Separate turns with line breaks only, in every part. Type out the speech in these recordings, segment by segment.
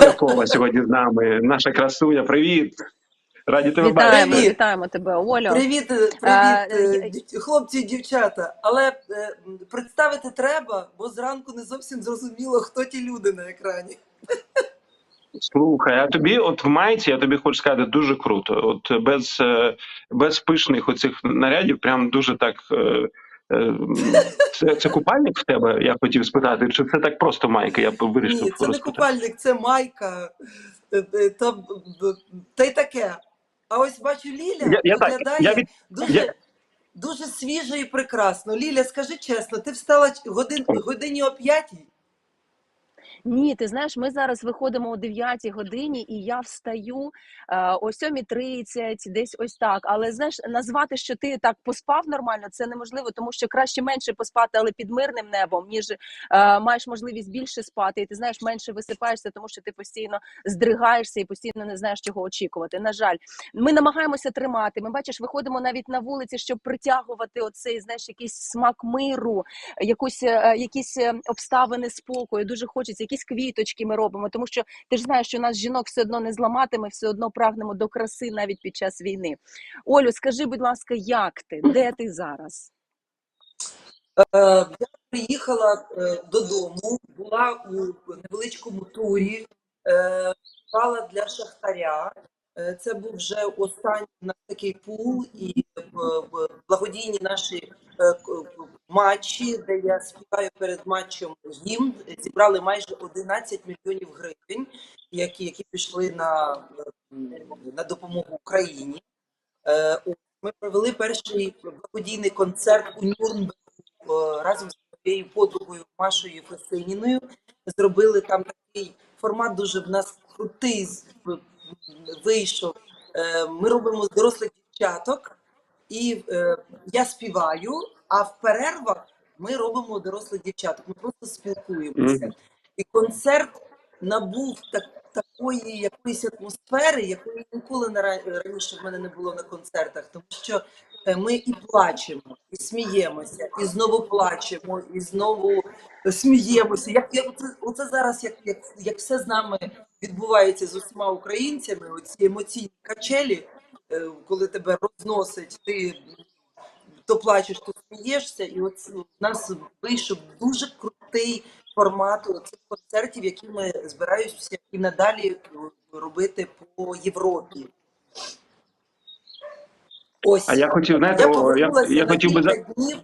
Полякова сьогодні з нами. Наша красуня. Привіт! Раді тебе
Вітаємо,
бачити.
Привіт.
вітаємо тебе, Олю.
Привіт, привіт,
А,
е, дів- хлопці і дівчата. Але е, представити треба, бо зранку не зовсім зрозуміло, хто ті люди на екрані.
Слухай, а тобі, от в майці, я тобі хочу сказати, дуже круто. От без, е, без пишних оцих нарядів, прям дуже так. е, Це, це купальник в тебе, я хотів спитати, чи це так просто майка? Я б вирішив
Ні, це не купальник, це майка. е, е, Та, б- б- та й таке. А ось бачу, Ліля
Я, я так,
виглядає
я від...
дуже,
я-
дуже свіже і прекрасно. Ліля, скажи чесно, ти встала годин, годині о п'ятій?
Ні, ти знаєш, ми зараз виходимо о 9 годині, і я встаю е, о 7.30, десь ось так. Але знаєш, назвати, що ти так поспав нормально, це неможливо, тому що краще менше поспати, але під мирним небом, ніж е, маєш можливість більше спати, і ти знаєш, менше висипаєшся, тому що ти постійно здригаєшся і постійно не знаєш, чого очікувати. На жаль, ми намагаємося тримати. Ми бачиш, виходимо навіть на вулиці, щоб притягувати оцей, знаєш, якийсь смак миру, якусь е, якісь е, обставини спокою. Дуже хочеться, якісь квіточки ми робимо, тому що ти ж знаєш, що нас жінок все одно не зламати. Ми все одно прагнемо до краси навіть під час війни. Олю, скажи, будь ласка, як ти? Де ти зараз?
Е, Я приїхала е, додому, була у невеличкому турі, е, для Шахтаря. Це був вже останній наш такий пул і благодійні наші матчі, де я співаю перед матчем гімн. Зібрали майже 11 мільйонів гривень, які, які пішли на, е, на допомогу Україні. Е, Ми провели перший благодійний концерт у Нюрнбергу е, разом з моєю подругою Машою Фесиніною. Зробили там такий формат, дуже в нас крутий вийшов. Ми робимо дорослих дівчаток, і я співаю, а в перервах ми робимо дорослих дівчаток. Ми просто спілкуємося. І концерт набув так, такої якоїсь атмосфери, якої ніколи раніше в мене не було на концертах, тому що е, ми і плачемо, і сміємося, і знову плачемо, і знову сміємося. Як, як оце, оце зараз, як, як, як все з нами відбувається з усіма українцями, оці емоційні качелі, е, коли тебе розносить, ти то плачеш, то смієшся, і от в нас вийшов дуже крутий формат цих концертів, які ми збираємося і надалі робити по Європі. Ось
А я хотів, знаєте,
я
о, я, я
на
хотів би
кілька днів,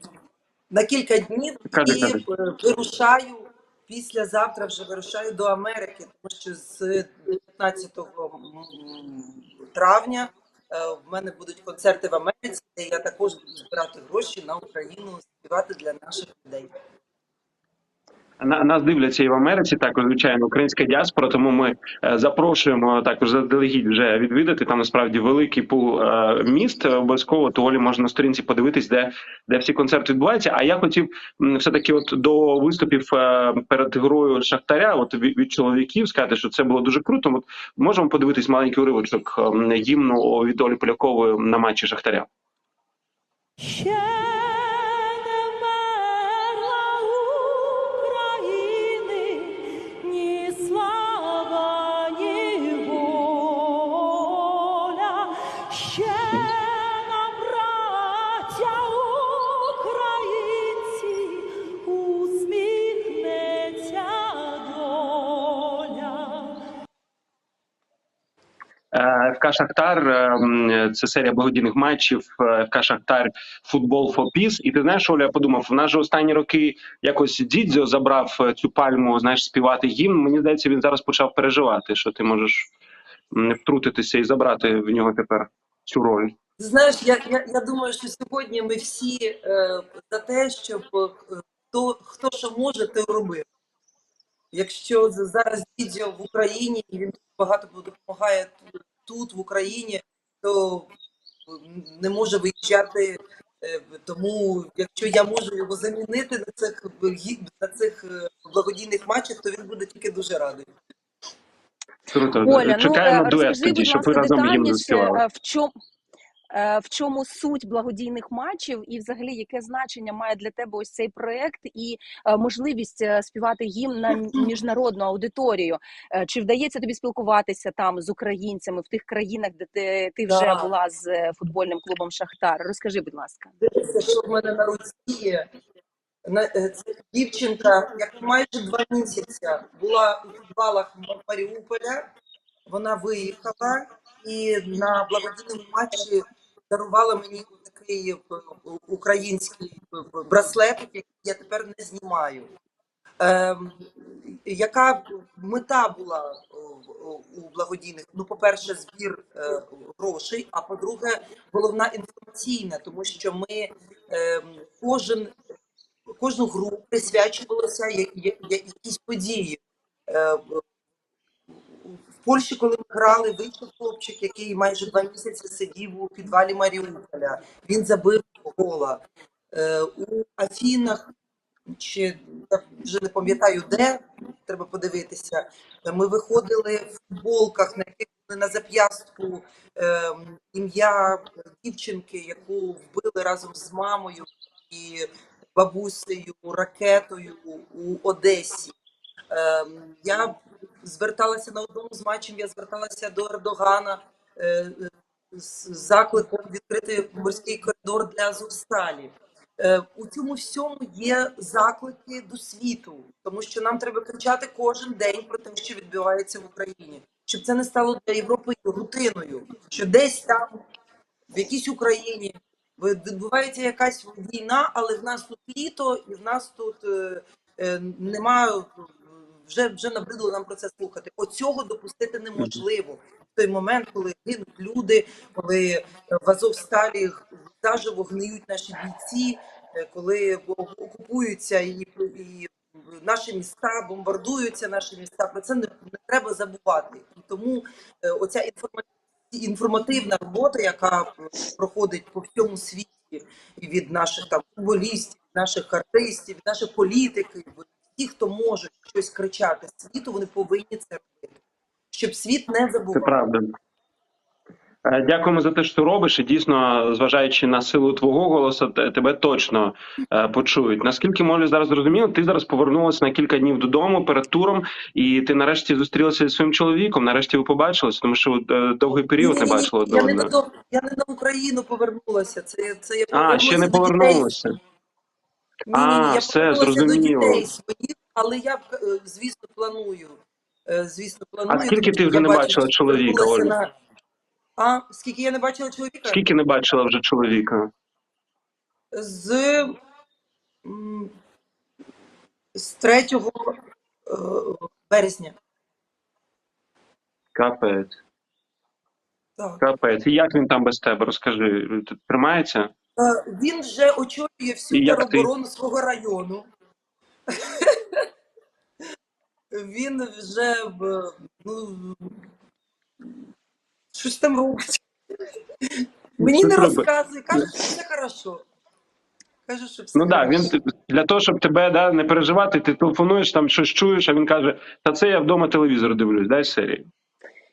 на кілька днів
Кажи,
і
кажи.
е, вирушаю післязавтра вже вирушаю до Америки, тому що з 19 травня в мене будуть концерти в Америці, де я також буду збирати гроші на Україну, співати для наших людей.
На нас дивляться і в Америці, також звичайно, українська діаспора. Тому ми е, запрошуємо також заздалегідь вже відвідати. Там насправді великий пул е, міст. Е, Обов'язково то Олі можна на сторінці подивитись, де, де всі концерти відбуваються. А я хотів все таки, от до виступів перед грою Шахтаря, от від, чоловіків сказати, що це було дуже круто. От можемо подивитись маленький уривочок е, гімну від Олі Полякової на матчі Шахтаря.
Ще
ФК Шахтар е, це серія благодійних матчів. е, ФК Шахтар Футбол for Peace. І ти знаєш, Оля, я подумав, у нас же останні роки якось Дідзьо забрав е, цю пальму, знаєш, співати гімн. Мені здається, він зараз почав переживати, що ти можеш втрутитися і забрати в нього тепер цю роль.
Знаєш, я, я, я думаю, що сьогодні ми всі е, за те, щоб е, хто, хто що може, те робив. Якщо зараз відео в Україні і він багато допомагає тут, в Україні, то не може виїжджати. е, Тому, якщо я можу його замінити на цих на цих е, благодійних матчах, то він буде тільки дуже радий.
Круто.
Оля, ну
Чекаємо
ну,
дует тоді,
будь
щоб ви разом
їм
заспівали.
в чому. Е, в чому суть благодійних матчів, і взагалі яке значення має для тебе ось цей проект і е, можливість е, співати гімн на міжнародну аудиторію? Чи вдається тобі спілкуватися там з українцями в тих країнах, де ти, ти вже
Да.
була з футбольним клубом Шахтар? Розкажи, будь ласка.
Дивіться, що в мене на е, Це дівчинка, яка майже два місяці була у підвалах Маріуполя. Вона виїхала і на благодійному матчі дарувала мені такий е, український е, браслет, який я тепер не знімаю. Ем, яка мета була о, у благодійних? Ну, по-перше, збір е, грошей, а по-друге, головна інформаційна, тому що ми ем, кожен кожну гру присвячувалося я- я- я- якісь події. Е, Польщі, коли ми грали, вийшов хлопчик, який майже два місяці сидів у підвалі Маріуполя. Він забив гола. Е, У Афінах чи я вже не пам'ятаю де, треба подивитися. Ми виходили в футболках, на яких були на зап'ястку ем, ім'я дівчинки, яку вбили разом з мамою і бабусею, ракетою у Одесі. Ем, я зверталася на одному з матчів, я зверталася до Ердогана е, з закликом відкрити морський коридор для Азовсталі. Е, У цьому всьому є заклики до світу, тому що нам треба кричати кожен день про те, що відбувається в Україні, щоб це не стало для Європи рутиною, що десь там в якійсь Україні відбувається якась війна, але в нас тут літо, і в нас тут е, е, немає вже вже набридло нам про це слухати. Оцього допустити неможливо. В той момент, коли гинуть люди, коли е, в Азовсталі заживо гниють наші бійці, е, коли окупуються і, і наші міста, бомбардуються наші міста. Про це не, не треба забувати. І тому е, оця інформація інформативна робота, яка проходить по всьому світі і від наших там футболістів, наших артистів, наших політиків, ті, хто може щось кричати світу, вони повинні це робити, щоб світ не
Це правда. Е, Дякуємо за те, що ти робиш. І дійсно, зважаючи на силу твого голосу, тебе точно е, почують. Наскільки Молі зараз зрозуміло, ти зараз повернулася на кілька днів додому перед туром, і ти нарешті зустрілася зі своїм чоловіком. Нарешті ви побачилися, тому що е, довгий період не бачила
я не
одне.
додому, я не на Україну повернулася. Це, це я
А, ще не повернулася.
Ні, ні, ні, я
все,
повернулася до дітей своїх, але я, е, звісно, планую. Е, Звісно, планую.
А скільки ти вже
я
не бачила чоловіка, Оля?
на- А, скільки я не бачила чоловіка?
Скільки не бачила вже чоловіка?
З, з 3 е, березня.
Капець,
Так.
капець. І як він там без тебе? Розкажи, тримається?
Е, Він вже очолює всю тероборону свого району. Він вже ну, щось там робить. Мені не розказує, каже, що все хорошо. Каже, що все
Ну так, він для того, щоб тебе да, не переживати, ти телефонуєш, там щось чуєш, а він каже: Та це я вдома телевізор дивлюсь, дай серії.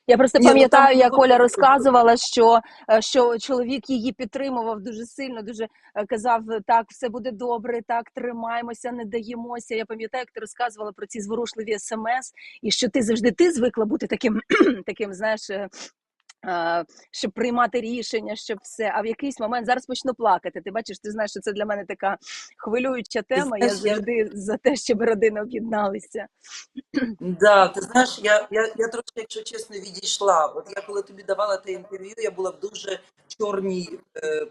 Я просто
ну,
пам'ятаю, як Оля розказувала, що, е, що чоловік її підтримував дуже сильно, дуже е, казав: так, все буде добре, так, тримаємося, не даємося. Я пам'ятаю, як ти розказувала про ці зворушливі смс, і що ти завжди ти звикла бути таким, таким, знаєш. Щоб приймати рішення, щоб все. А в якийсь момент зараз почну плакати. Ти бачиш, ти знаєш, що це для мене така хвилююча тема. Я
знаєш, я-
завжди за те, щоб родини об'єдналися.
Да, ти знаєш, я, я, я трошки, якщо чесно, відійшла. От я коли тобі давала те інтерв'ю, я була в дуже чорній е,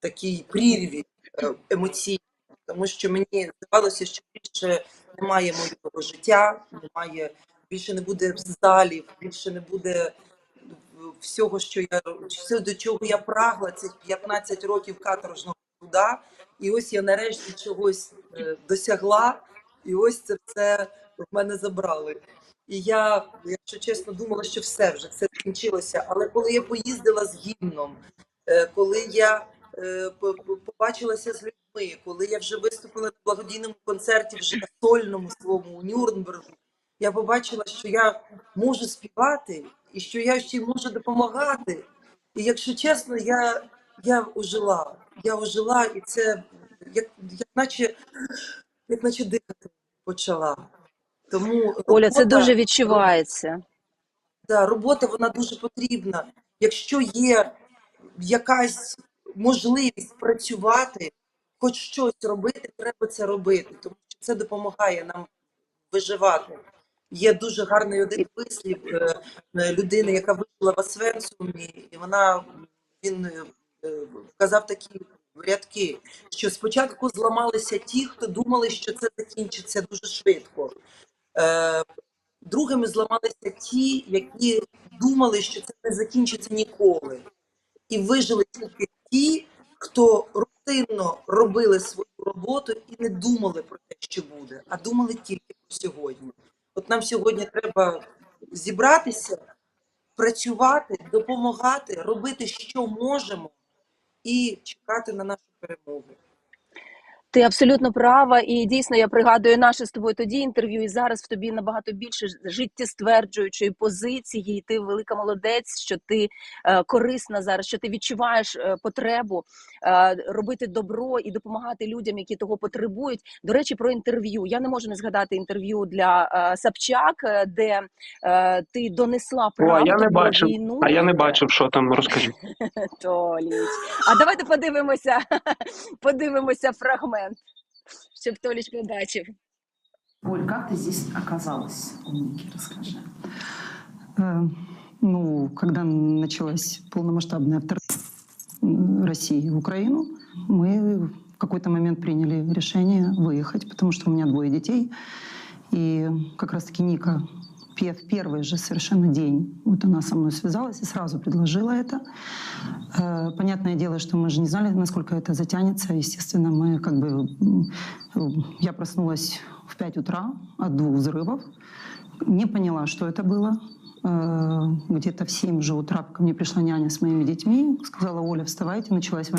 такій прірві е, емоційній, тому що мені здавалося, що більше немає моєго життя, немає, більше не буде залів, більше не буде всього, що я все, до чого я прагла, цих 15 років каторжного труда. І ось я нарешті чогось е, досягла, і ось це все в мене забрали. І я, якщо чесно, думала, що все вже все закінчилося. Але коли я поїздила з гімном, е, коли я е, по- по- побачилася з людьми, коли я вже виступила на благодійному концерті вже на сольному своєму у Нюрнбергу, я побачила, що я можу співати і що я ще й можу допомагати. І якщо чесно, я, я ожила. Я ожила, і це як, як наче, як наче дихати почала. Тому
Оля, це дуже відчувається.
Да, робота вона дуже потрібна. Якщо є якась можливість працювати, хоч щось робити, треба це робити, тому що це допомагає нам виживати. Є дуже гарний один вислів е, е, людини, яка вижила в Освенцумі, і вона він е, вказав такі рядки, що спочатку зламалися ті, хто думали, що це закінчиться дуже швидко. Другими зламалися ті, які думали, що це не закінчиться ніколи. І вижили тільки ті, хто рутинно робили свою роботу і не думали про те, що буде, а думали тільки про сьогодні. От нам сьогодні треба зібратися, працювати, допомагати, робити, що можемо, і чекати на нашу перемогу.
Ти абсолютно права, і дійсно я пригадую наше з тобою тоді інтерв'ю, і зараз в тобі набагато більше життєстверджуючої позиції. І ти велика молодець, що ти е, корисна зараз, що ти відчуваєш е, потребу е, робити добро і допомагати людям, які того потребують. До речі, про інтерв'ю. Я не можу не згадати інтерв'ю для е, Сапчак, е, де е, ти донесла
О, я не
про
бачив.
війну.
А я не бачив, що там розкажи.
Толіч. А давайте подивимося, подивимося фрагмент, щоб Толіч побачив.
Оль, как ты здесь оказалась? Умники, расскажи.
Э, Ну, когда началось полномасштабное вторжение м, России в Украину, мы в какой-то момент приняли решение выехать, потому что у меня двое детей. И как раз-таки Ника в первый же совершенно день, вот она со мной связалась и сразу предложила это. Э, Понятное дело, что мы же не знали, насколько это затянется. Естественно, мы как бы... Я проснулась в 5 утра от двух взрывов. Не поняла, что это было. Э, Где-то в 7 же утра ко мне пришла няня с моими детьми, сказала, Оля, вставайте, началась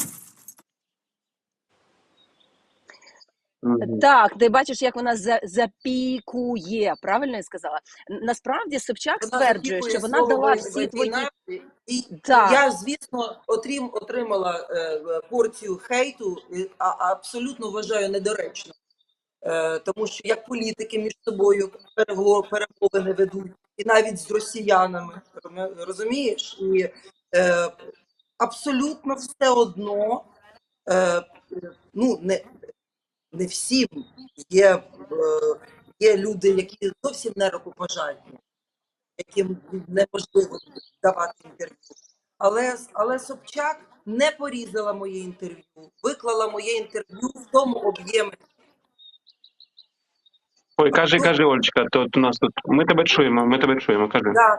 Так, ти бачиш, як вона за, запікує. Правильно я сказала? Насправді Собчак
Вона
стверджує, що вона дала всі твої.
І
Так.
я, звісно, отрим, отримала е, порцію хейту, а, абсолютно вважаю недоречно. Е, тому що як політики між собою перемовини ведуть, і навіть з росіянами, розумієш? І е, абсолютно все одно, е, ну, не, не всім є, е, є люди, які зовсім не рукопожатні яким неможливо давати інтерв'ю. Але, але Собчак не порізала моє інтерв'ю, виклала моє інтерв'ю в тому об'ємі.
Ой, кажи, кажи, Ольчка, то у нас тут. Ми тебе чуємо, ми тебе чуємо. Кажи.
Да,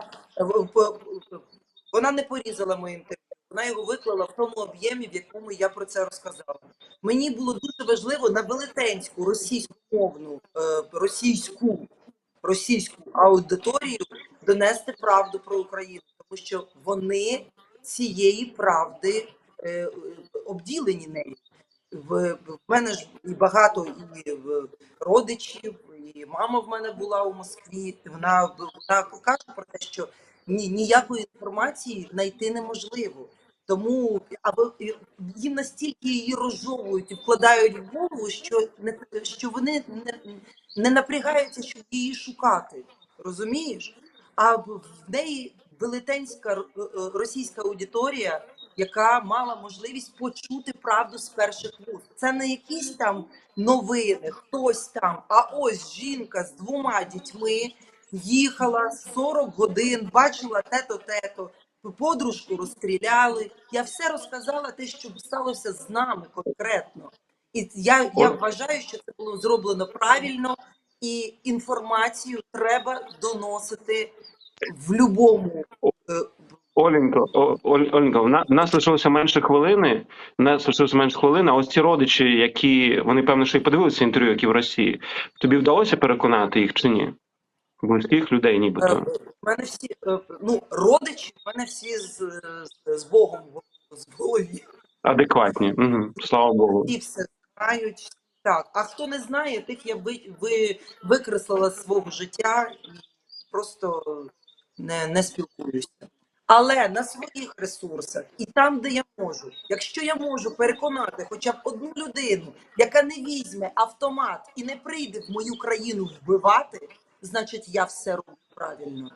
вона не порізала моє інтерв'ю, вона його виклала в тому об'ємі, в якому я про це розказала. Мені було дуже важливо на велетенську російськомовну, е, російську, російську аудиторію донести правду про Україну, тому що вони цієї правди е, обділені нею. В, в мене ж і багато і родичів, і мама в мене була у Москві. Вона вона каже про те, що ні, ніякої інформації знайти неможливо. Тому або їм настільки її розжовують і вкладають в голову, що не що вони не, не напрягаються, щоб її шукати. Розумієш? А в неї велетенська е, російська аудиторія, яка мала можливість почути правду з перших вуст. Це не якісь там новини, хтось там. А ось жінка з двома дітьми їхала 40 годин, бачила те-то, те-то. Подружку розстріляли. Я все розказала те, що сталося з нами конкретно. І я, я вважаю, що це було зроблено правильно, і інформацію треба доносити в будь-якому е,
Оленько, Оленько, в нас лишилося менше хвилини. в Нас лишилося менше хвилини. А ось ці родичі, які вони певно, що і подивилися інтерв'ю, які в Росії. Тобі вдалося переконати їх чи ні? Близьких людей,
Е,
нібито.
в мене всі е, ну, родичі, в мене всі з, з, з Богом з голові.
Адекватні. Угу. Слава Богу.
Всі все знають. Так, а хто не знає, тих я ви, ви викреслила з свого життя і просто не, не спілкуюся. Але на своїх ресурсах і там, де я можу, якщо я можу переконати хоча б одну людину, яка не візьме автомат і не прийде в мою країну вбивати, значить я все роблю правильно.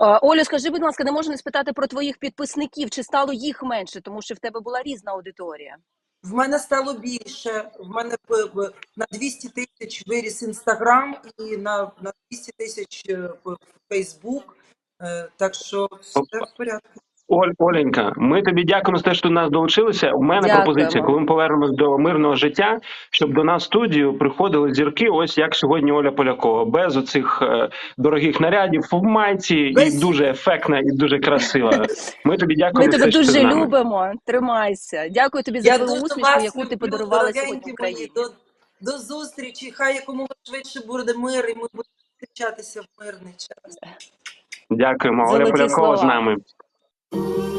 Е, Олю, скажи, будь ласка, не можна не спитати про твоїх підписників, чи стало їх менше, тому що в тебе була різна аудиторія.
В мене стало більше. В мене на 200 тисяч виріс інстаграм і на, на 200 тисяч Фейсбук. Е, Так що все в порядку.
Оль, Оленька, ми тобі дякуємо за те, що до нас долучилися. У мене
Дякуємо.
пропозиція, коли ми повернемось до мирного життя, щоб до нас в студію приходили зірки, ось як сьогодні Оля Полякова, без оцих е, дорогих нарядів, в майці
Без-
і дуже ефектна і дуже красива. Ми тобі
Ми
дякуємо. за
тебе
те, що
дуже
нами.
любимо. Тримайся. Дякую тобі за твою усмішку, яку ти подарувала сьогодні. Україні.
До, до зустрічі. Хай якомога швидше буде мир, і ми будемо зустрічатися в мирний час.
Дякуємо. Оля Полякова з
слова.
Нами.